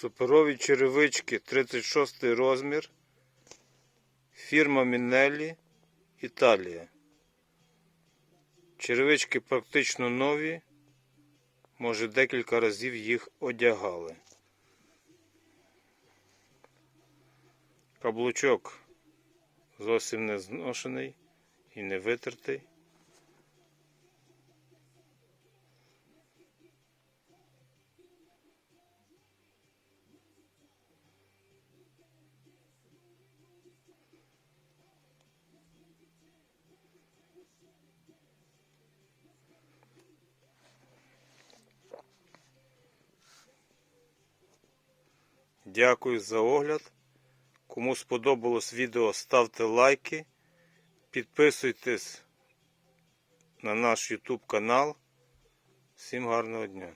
Суперові черевички 36 розмір. Фірма Мінеллі, Італія. Черевички практично нові. Може декілька разів їх одягали. Каблучок зовсім не зношений і не витертий. Дякую за огляд. Кому сподобалось відео, ставте лайки, підписуйтесь на наш YouTube канал. Всім гарного дня!